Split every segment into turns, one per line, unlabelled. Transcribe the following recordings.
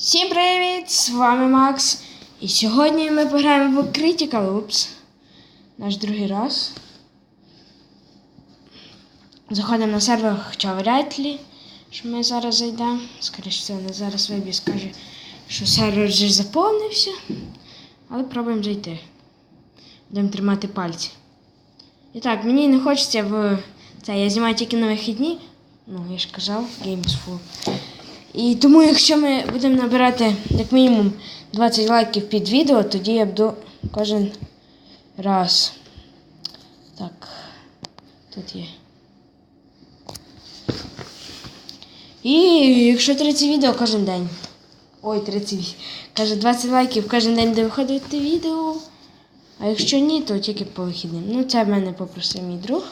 Всім привіт! З вами Макс. І сьогодні ми пограємо в Critical Oops. Наш другий раз. Заходимо на сервер, хоча вряд ли, що ми зараз зайдемо. Скоріше всього, не зараз вибіг скаже, що сервер вже заповнився. Але пробуємо зайти. Будемо тримати пальці. І так, мені не хочеться в це. Я знімаю тільки на вихідні. Ну, я ж казав, Games Full. І тому, якщо ми будемо набирати як мінімум 20 лайків під відео, тоді я буду кожен раз. Так, тут є. І якщо 30 відео кожен день. Ой, 30. Каже, 20 лайків кожен день де виходить відео. А якщо ні, то тільки по вихідним. Ну, це в мене попросив мій друг,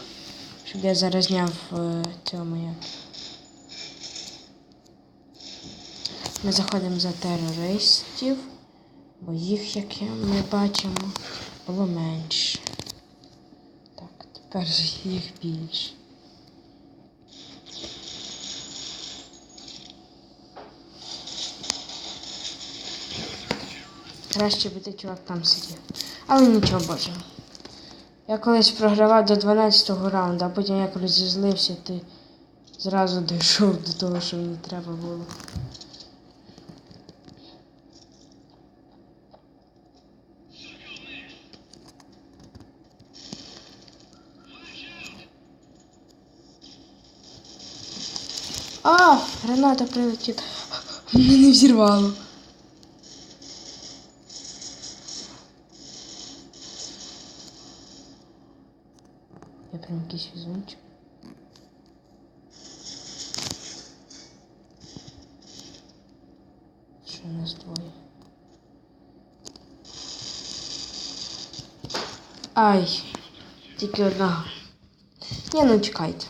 щоб я зараз зняв е, цьому як. Ми заходимо за терористів, бо їх, як ми бачимо, було менше. Так, тепер їх більше. Краще би той чувак там сидів. Але нічого боже. Я колись програвав до 12-го раунду, а потім як розізлився, ти зразу дійшов до того, що мені треба було. А, граната прилетіла. Мене не взірвало. Я прям якийсь візунчик. Що у нас двоє? Ай, тільки одного. Ні, ну чекайте.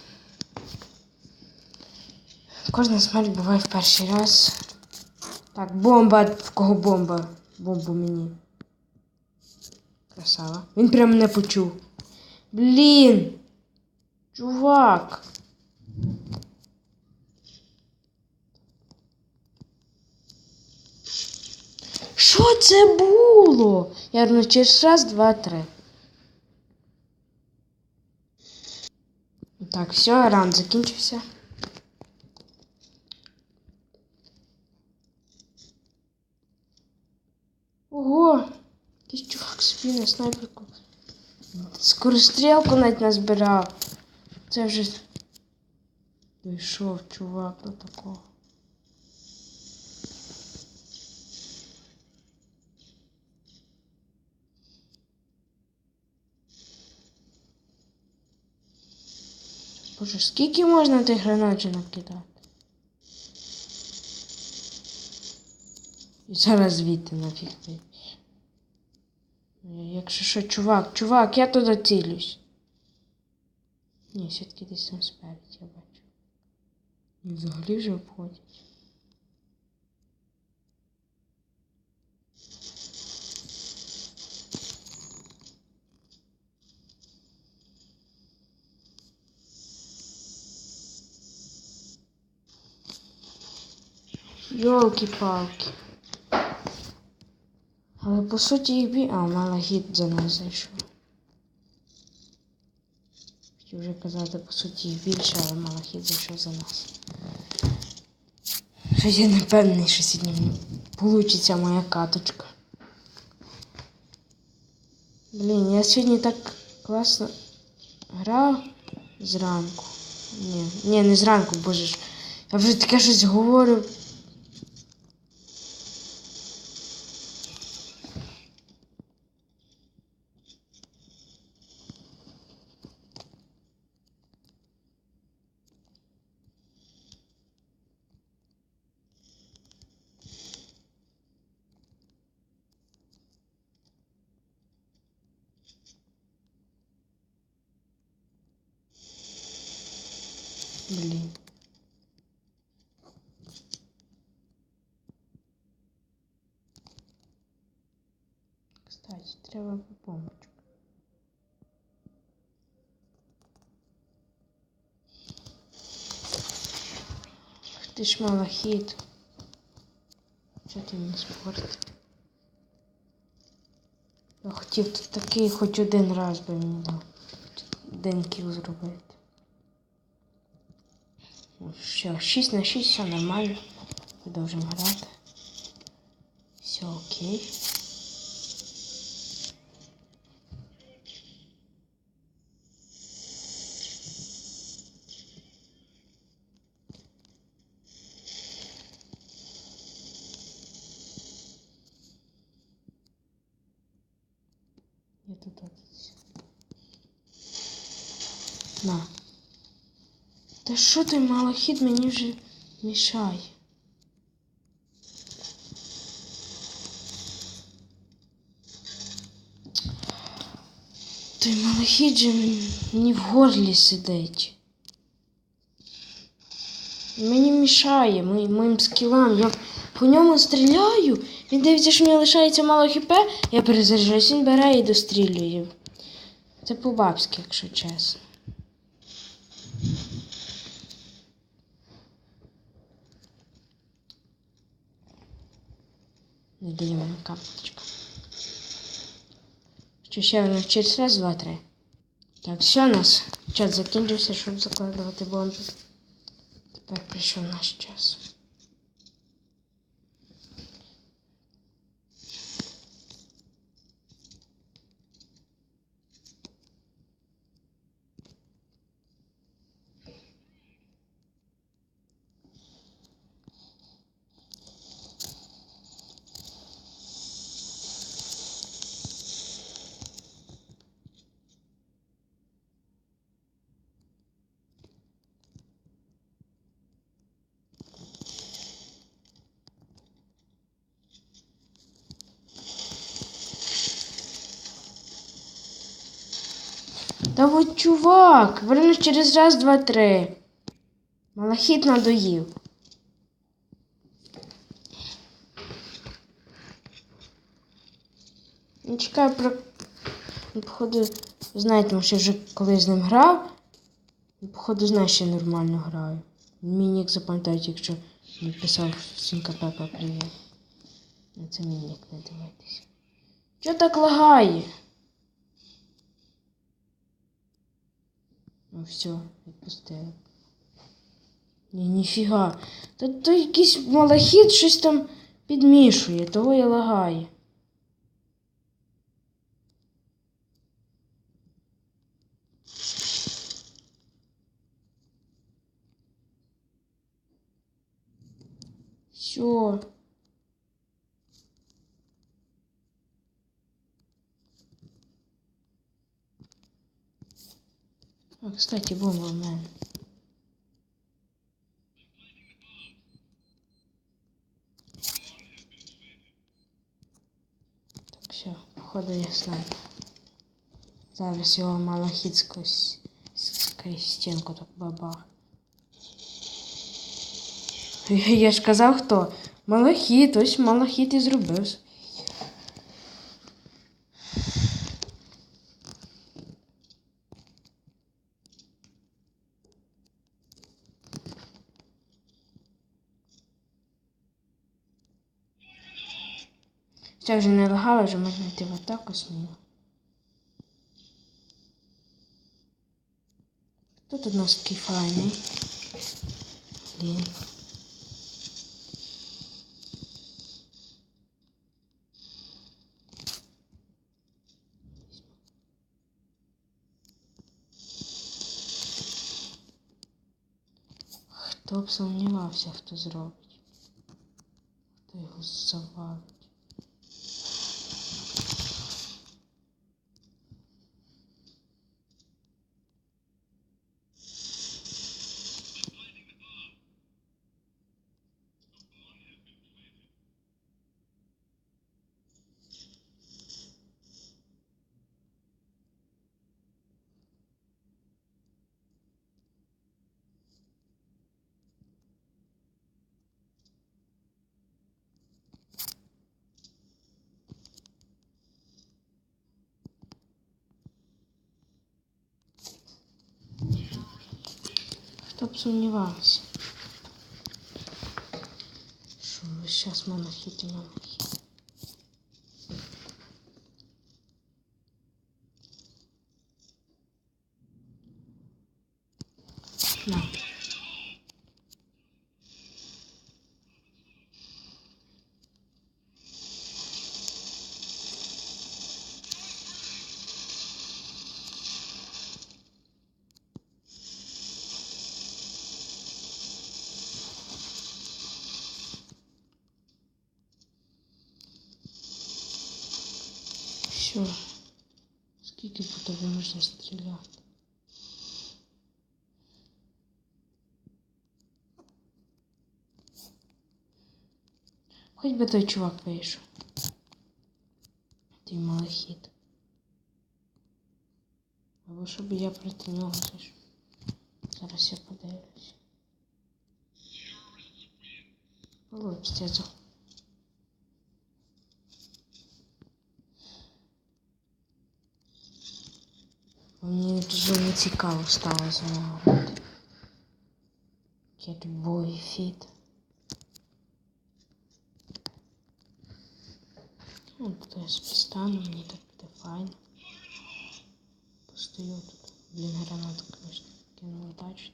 Кожна смерть буває в перший раз. Так, бомба. В кого бомба? Бомбу мені. Красава. Він прям мене почув. Блін. Чувак. Що це було? Я ну через раз, два, три. Так, все, раунд закінчився. Ого! Якийсь чувак собі на снайперку. Скорострілку навіть назбирав. Це вже дійшов чувак до такого. Боже, скільки можна тих гранатчинок кидати? І зараз звідти нафіг. Якщо що, чувак, чувак, я туди цілюсь. Ні, все-таки десь там спереді, я бачу. І взагалі вже обходять. Йолки-палки. Але по суті їх бі... А, Малахіт за нас зайшов. Хотів вже казати, по суті їх більше, але Малахіт зайшов за нас. Щось я не впевнений, що сьогодні вийде моя каточка. Блін, я сьогодні так класно грав зранку. Ні, ні, не зранку, боже ж. Я вже таке щось говорю. Блін. Кстати, треба помочку. Ти ж малахіт. Що ти мені спорт? Я хотів тут такий хоч один раз би мені дав. Один кіл зробити. Все, 6 на 6, все нормально. Продовжимо грати. Все окей. Я тут. На. Та що той малохід мені вже мішає? Той малохід же мені в горлі сидить. Мені мішає мої- моїм скілам. Я по ньому стріляю. Він дивиться, що мені лишається мало хп, я перезаряджаюсь, він бере і дострілює. Це по-бабськи, якщо чесно. Не дає мені капочка. Що ще воно через раз, два, три. Так, все у нас. Час закінчився, щоб закладувати бомби. Тепер прийшов наш час. Та от чувак, вернусь через раз, два, три. Малахіт надоїв. Ну, чекаю про. Ну, Походу, знаєте, тому вже коли з ним грав, ну, походу, знає, що я нормально граю. Мій нік запам'ятають, якщо написав Сінка Пепа привіт. На це мій нік не дивитися. Чого так лагає? Ну все, відпустили. Ні, ніфіга. Та то якийсь малахіт щось там підмішує, того і лагає. Все. А, кстати, бомба в мене. Так, все, походу я снайпер. Зараз його малахіт сквозь, стінку так бабах. Я ж казав хто? Малахіт, ось малахіт і зробив. Це вже не лагало, вже можна йти в атаку сміло. Тут у нас такий файний. Блін. Хто б сумнівався, хто зробить? Хто його завалить? Хто б сумнівався? Що весь час монохід і монохід. На. Все. Скільки тобі можна стріляти? Хоч би той чувак вийшов. Твій малахіт. Або щоб я проти нього зайшов. Зараз я подивлюсь. Вибачте, за Мені дуже не цікаво стало з нього грати. Кетбой фіт. Ну, тут я собі стану, мені так буде файно. Постою тут. Блін, гранату, конечно, кинула удачно.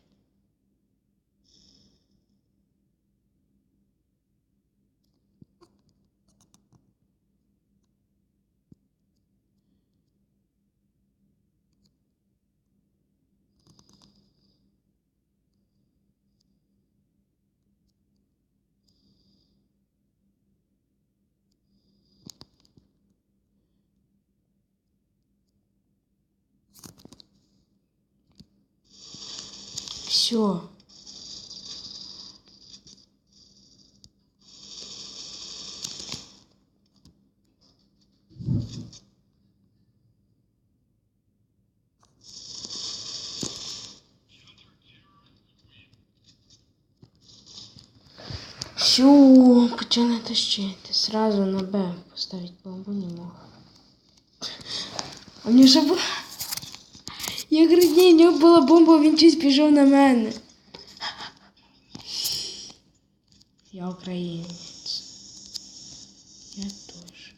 Все. Все, почали тащити. Сразу на Б поставить бомбу не мог. Мені вже було... Я говорю, ні, нього була бомба, він чись пішов на мене. Я українець. Я теж.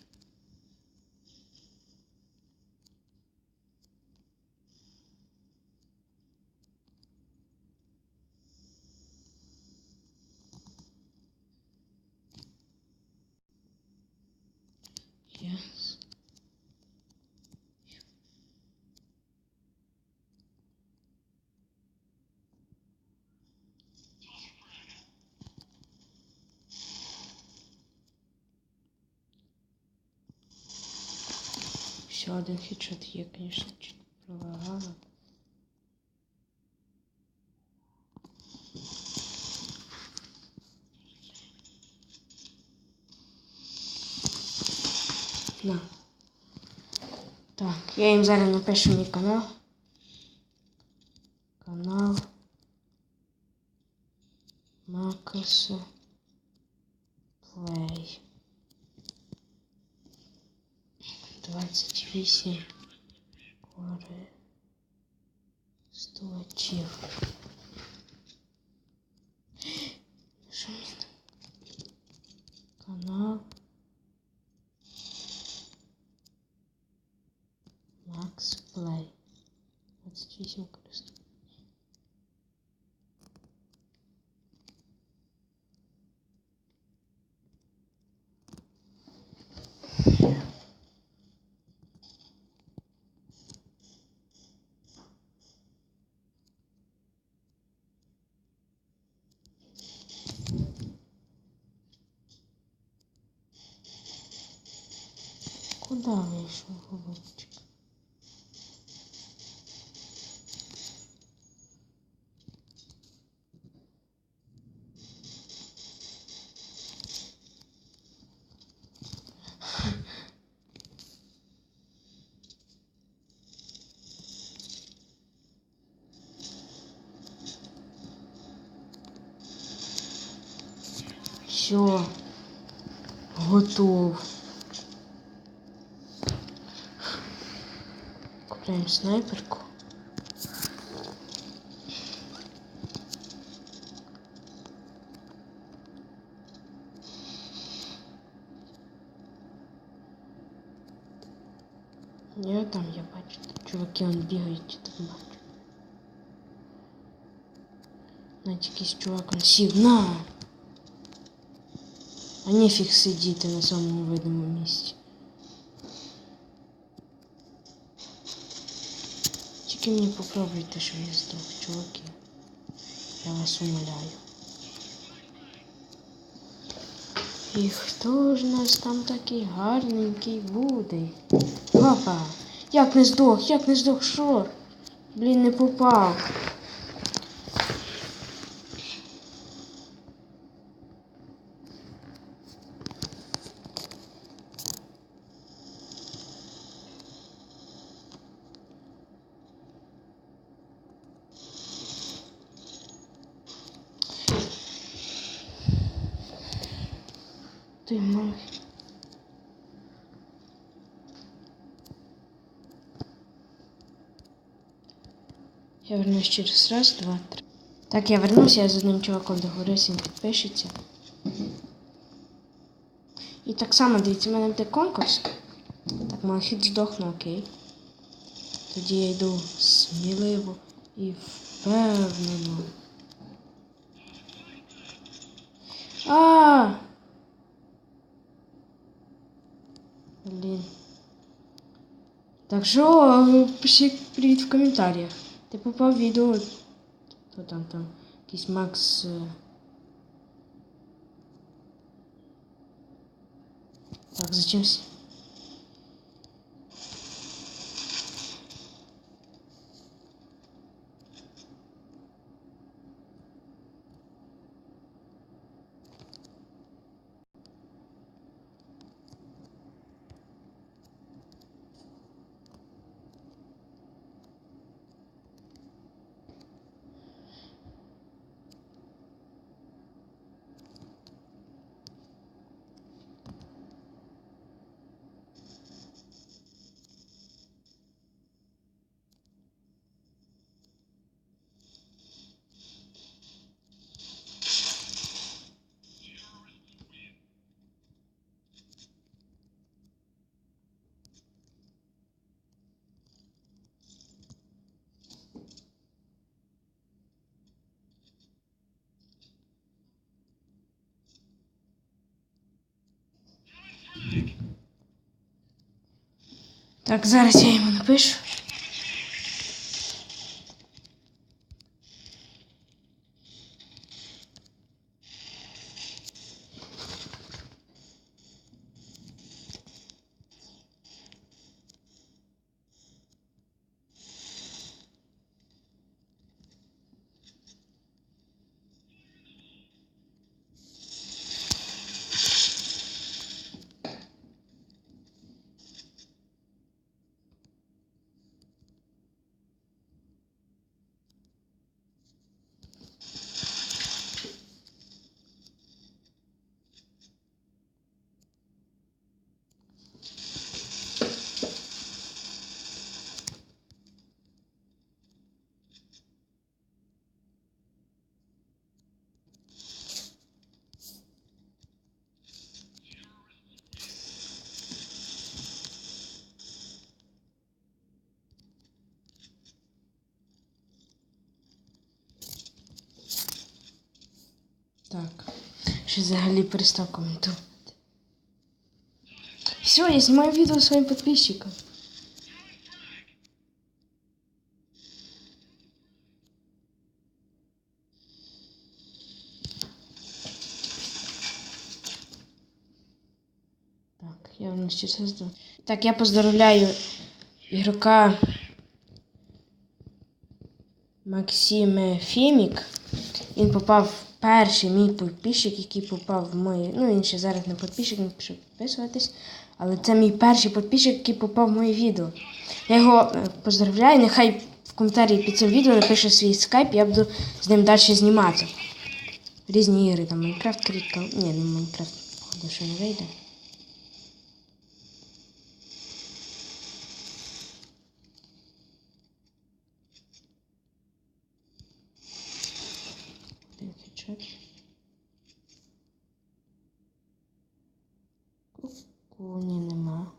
Yes. Ще один хедшот є, звісно, чуть пролагало. На. Так, я їм зараз напишу мій канал. Канал. Макасу. 28 кори стулачів. Що мені там? Канал. Макс Плей. 28 користувачів. Куда вийшов голубчик? снайперку. Я там, я бачу, чуваки, он бегает, чи так бачу. Навіть якийсь чувак, он сів, на! А нефіг сидіти на самом видному месте. Тільки мені попробуйте, що я здох, чуваки. Я вас умоляю. І хто ж нас там такий гарненький буде? Папа! Як не здох, як не здох, що? Блін, не попав. Мой. Я вернусь через раз, два, три. Так, я вернусь, я з одним чуваком договорюсь, він підпишеться. І так само, дивіться, в мене буде конкурс. Так, Малахіт здохне, окей. Тоді я йду сміливо і впевнено. А! Блін. Так що, пишіть привіт в коментарях. Ти попав в відео. Хто там там? Якийсь Макс. е. Так, зачем? Так, зараз я йому напишу. Так. Ще взагалі перестав коментувати. Все, я знімаю відео своїм підписчикам. Так, я вам ще создав. Так, я поздравляю ігрока Максиме Фімік. Він попав перший мій підписчик, який попав в мої. Ну, він ще зараз не підписчик, не пише підписуватись. Але це мій перший підписчик, який попав в моє відео. Я його е, поздравляю. Нехай в коментарі під цим відео напише свій скайп, я буду з ним далі знімати. Різні ігри, там Майнкрафт, Крітка. Ні, не Майнкрафт, походу, що не вийде. Один хедшот. Куні нема.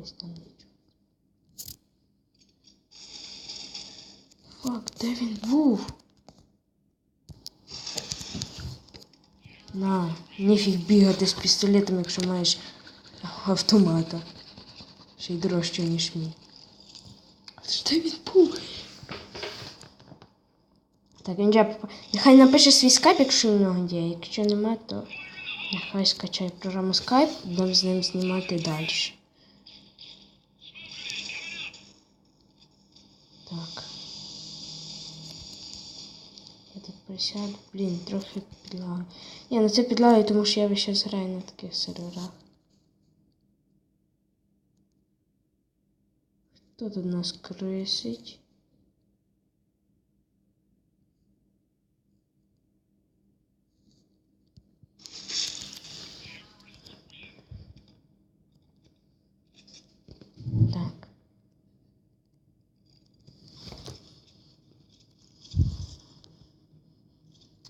Нічого. Фак, де він був? На, ніфіг бігати з пістолетом, якщо маєш автомата. Ще й дорожче, ніж мій. Де він був? Так, він же Нехай напише свій скайп, якщо в нього є. Якщо нема, то нехай скачає програму Skype, будемо з ним знімати далі. 50, блін, трохи підлагаю. Ні, на це підлагаю, тому що я весь час граю на таких серверах. Хто тут у нас крисить?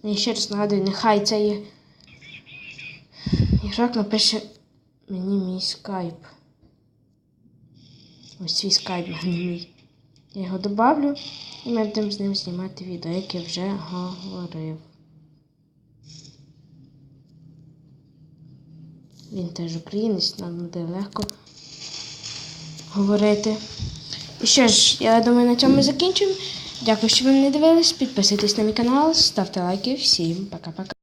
І ще раз нагадую, нехай це є. Ігрок напише мені мій скайп. Ось свій скайп, мій. Я його добавлю і ми будемо з ним знімати відео, як я вже говорив. Він теж українець, нам буде легко говорити. І що ж, я думаю, на цьому закінчимо. Дякую, що ви мене дивились. Підписуйтесь на мій канал, ставте лайки. Всім пока-пока.